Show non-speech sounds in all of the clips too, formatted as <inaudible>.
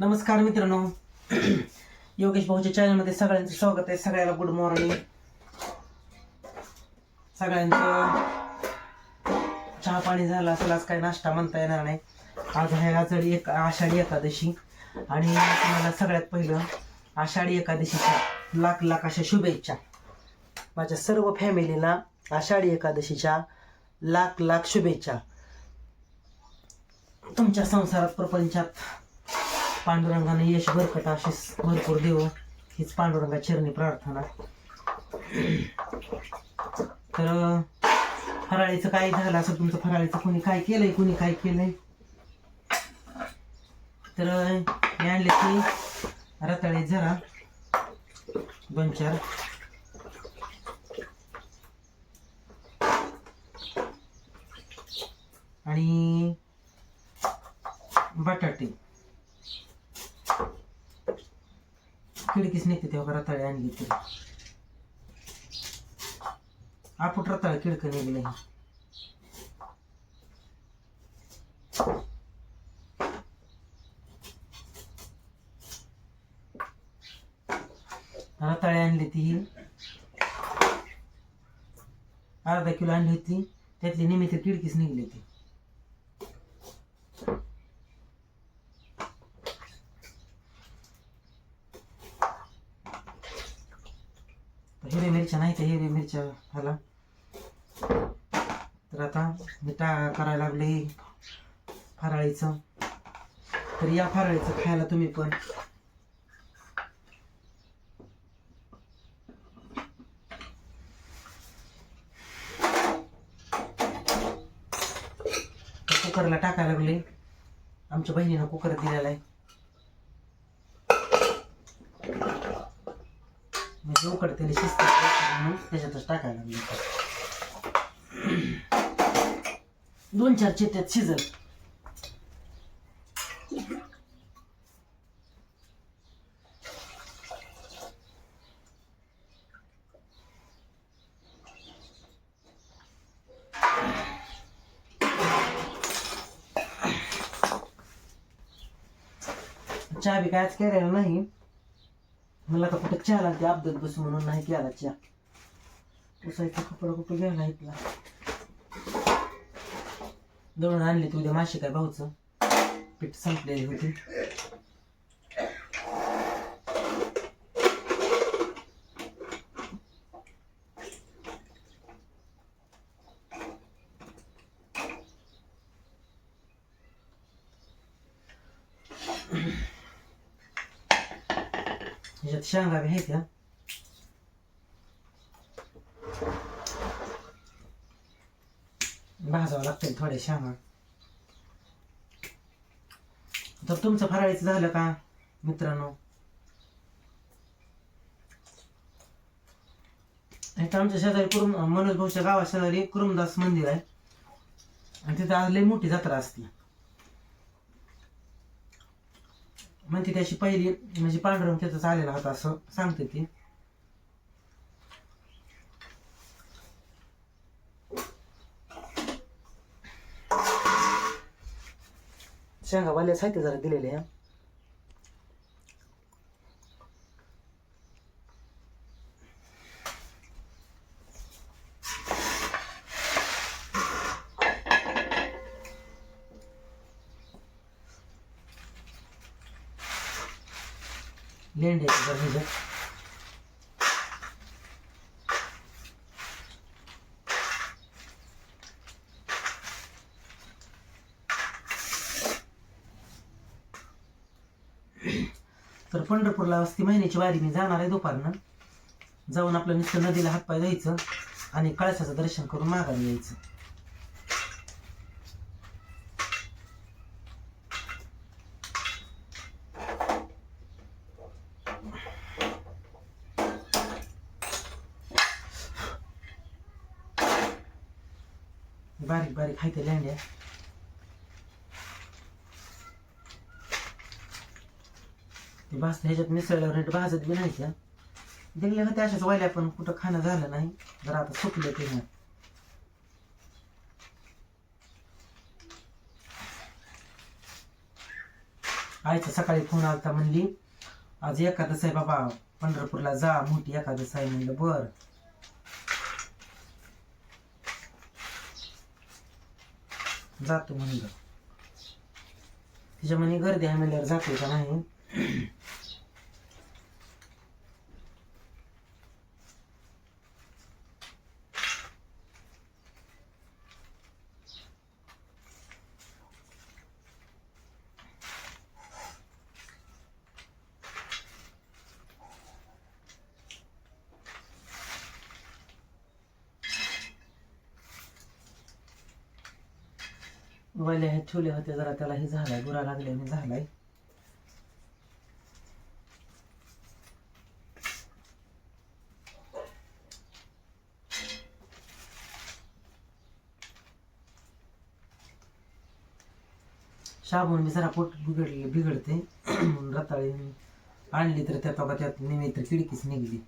नमस्कार मित्रांनो. योगेश भाऊच्या चॅनलमध्ये सगळ्यांचं स्वागत आहे. सगळ्याला गुड मॉर्निंग सगळ्यांचं चहा पाणी झालं असेल आज काही नाश्ता म्हणता येणार नाही. आज आहे आजडी एक आषाढी एकादशी. आणि तुम्हाला सगळ्यात पहिलं आषाढी एकादशीच्या लाख लाख अशा शुभेच्छा. माझ्या सर्व फॅमिलीला आषाढी एकादशीच्या लाख लाख शुभेच्छा. तुमच्या संसारात प्रपंचात पांडुरंगाने यश बरकट अशीच भरपूर देव हीच पांडुरंगा चरणी प्रार्थना. तर फराळीचं काय झालं असं तुमचं फराळीचं कोणी काय केलंय कोणी काय केलंय? तर हे आणले की रताळे जरा दोन चार आणि बटाटे. खिडकीच निघते तेव्हा रताळे आणली तरी आपण रताळ किडक नेली नाही. रताळे आणली ती. अर्धा किलो आणली होती. त्यातली निमित्त खिडकीच निघली ती हिरव्या मिरच्या मिरच्या ह्याला. तर आता मी टा करायला लागले फराळीचं. तर या फराळीचं खायला तुम्ही पण. कुकरला टाकायला लागले. आमच्या बहिणीनं कुकर दिलेला आहे. म्हणजे उकडतेली शिस्त. त्याच्यातच टाकायला लागले. दोन चार चित्त्यात शिजत चहा बी कायच केलेला नाही. मला तर कुठं चहा लागते अपघात बसू म्हणून नाही केला चहा. पुसायचा कपडा कुठं घ्यायला इथला? दळून आणले तू उद्या माशी काय भाऊचं. पीठ संपलेली होती. ह्याच्यात शेंगा बी आहेत त्या भाजावं शेंगा तर तुमचं फराळीचं झालं का मित्रांनो? इथं आमच्या शेजारी कुरुम मनोज भाऊच्या गावा शेजारी कुरुमदास मंदिर आहे. आणि तिथं आज लई मोठी जत्रा असते. म्हणते त्याची पहिली म्हणजे पांडुरंग त्याचा आलेला होता असं सांगते ती. शेंगा वाले साहित्य जरा दिलेले आहे. लेंड आहे जरा ह्याच्यात तर पंढरपूरला महिन्याची वारी मी जाणार आहे दुपारनं. जाऊन आपलं नुसतं नदीला हातपाय द्यायचं आणि कळसाचं दर्शन करून माघारी यायचं. बारीक बारीक खायते लेंड्या. ते भाजत ह्याच्यात मिसळल्यावर नीट भाजत बी नाही त्या. दिल्या होत्या अशाच वायल्या पण कुठं खाणं झालं नाही. जर आता सुकले ते ना आईचा सकाळी फोन आलता म्हणली आज एकादस आहे बाबा पंढरपूरला जा मोठी एकादस आहे. म्हणलं बर. जातो म्हणलं. तिच्या म्हणे गर्दी आहे म्हणल्यावर जाते का नाही? वल्या ह्या ठेवले होते जरा त्याला हे झालाय गुरा लागल्याने झालाय. शाबून मी जरा पोट बिघडले बिघडते. म्हणून रताळी आणली तर त्यात बघा त्यात निमित्त खिडकीच निघली.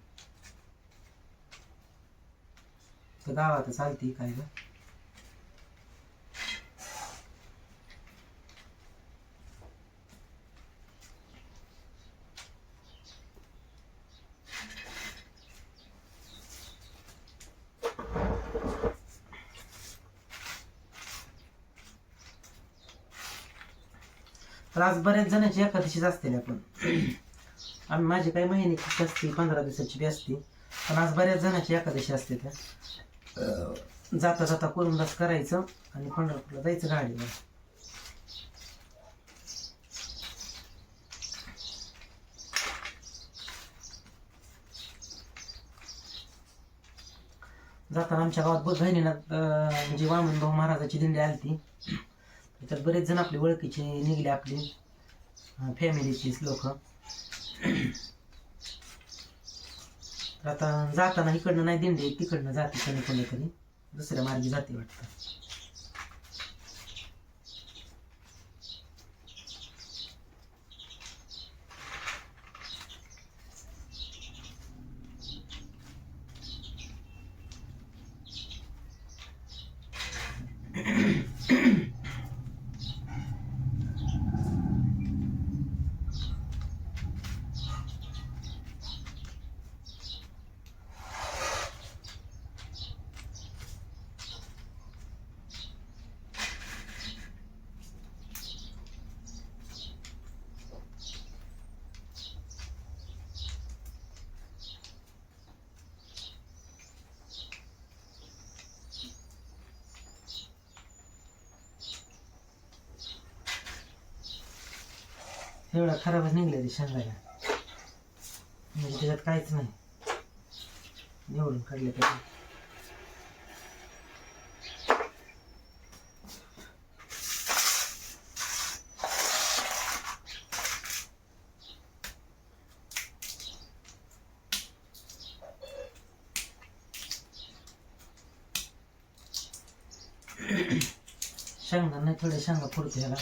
तर गावात चालती काय ना तर आज बऱ्याच जणांची एकादशीच असते ना पण. आम्ही माझी काही महिन्याची असते पंधरा दिवसाची बी असते पण आज बऱ्याच जणांची एकादशी असते त्या. जाता जाता करून करायचं आणि पंढरपूरला जायचं गाडीवर. जाताना आमच्या गावात बहिणीनं जी म्हणजे वामन भाऊ महाराजाची दिंडी आलती. तर बरेच जण आपले ओळखीचे निघले आपले फॅमिलीचीच लोक. आता जाताना इकडनं नाही दिंडी तिकडनं जाते कोणी कोणीतरी दुसऱ्या मार्गी जाते वाटतं. एवढा खराबच निघल्या ते शेंगाला म्हणजे त्याच्यात काहीच नाही. निवडून काढले त्याच्यात शेंगा नाही थोडे शेंगा फुडते ह्याला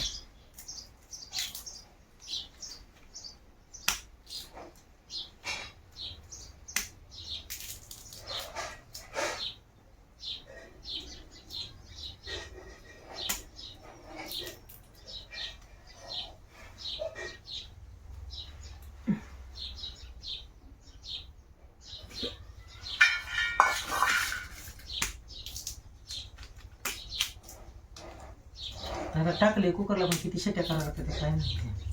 आता टाकले कुकरला पण किती शेट्या करावं लागतात ते काय माहिती.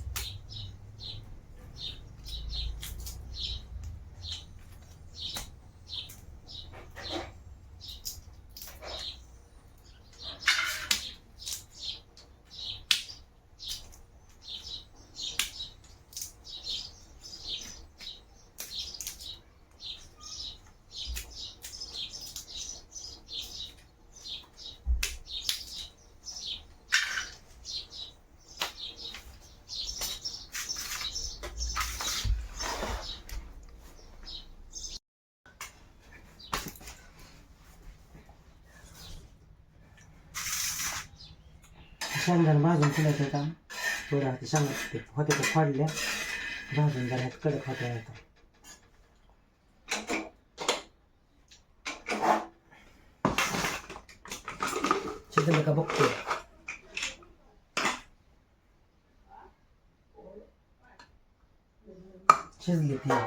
शेंगदाणा भाजून फुलायचं काम थोडं आता सांगत ते होते ते फाडल्या भाजून जरा कडक होत्या आता. शिजलं का बघतो. शिजली ती.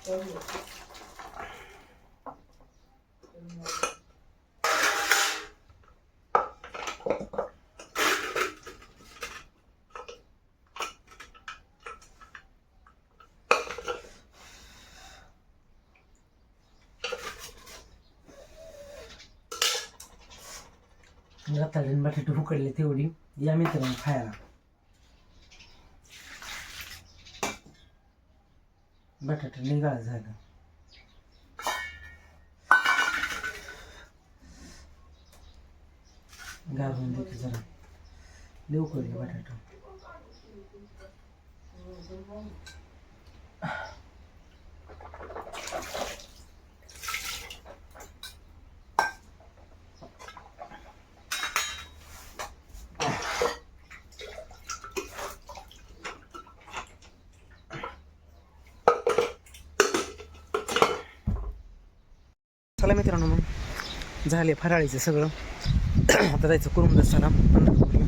Thank you. आणि बटाटे उकडले तेवढी या मित्रांनो खायला बटाटा निघाळ झालं गाळून देते जरा. देऊ उकडले बटाटा? चला मित्रांनो मग. झाले फराळीचं सगळं. आता जायचं करून चला पंढरपूरला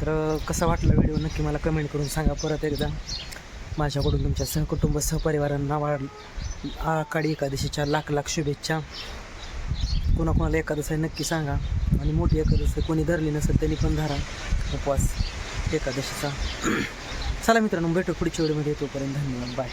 तर कसा वाटला व्हिडिओ? नक्की मला कमेंट करून सांगा परत एकदा. माझ्याकडून तुमच्या सहकुटुंब सहपरिवारांना वाढ आकाडी एकादशीच्या लाख लाख शुभेच्छा. कोणाकोणाला एकादश आहे नक्की सांगा. आणि मोठी एकादश आहे कोणी धरली नसेल त्यांनी पण धरा. उपवास एकादशीचा. <clears throat> चला मित्रांनो भेटू पुढच्या वेळेमध्ये तोपर्यंत धन्यवाद. बाय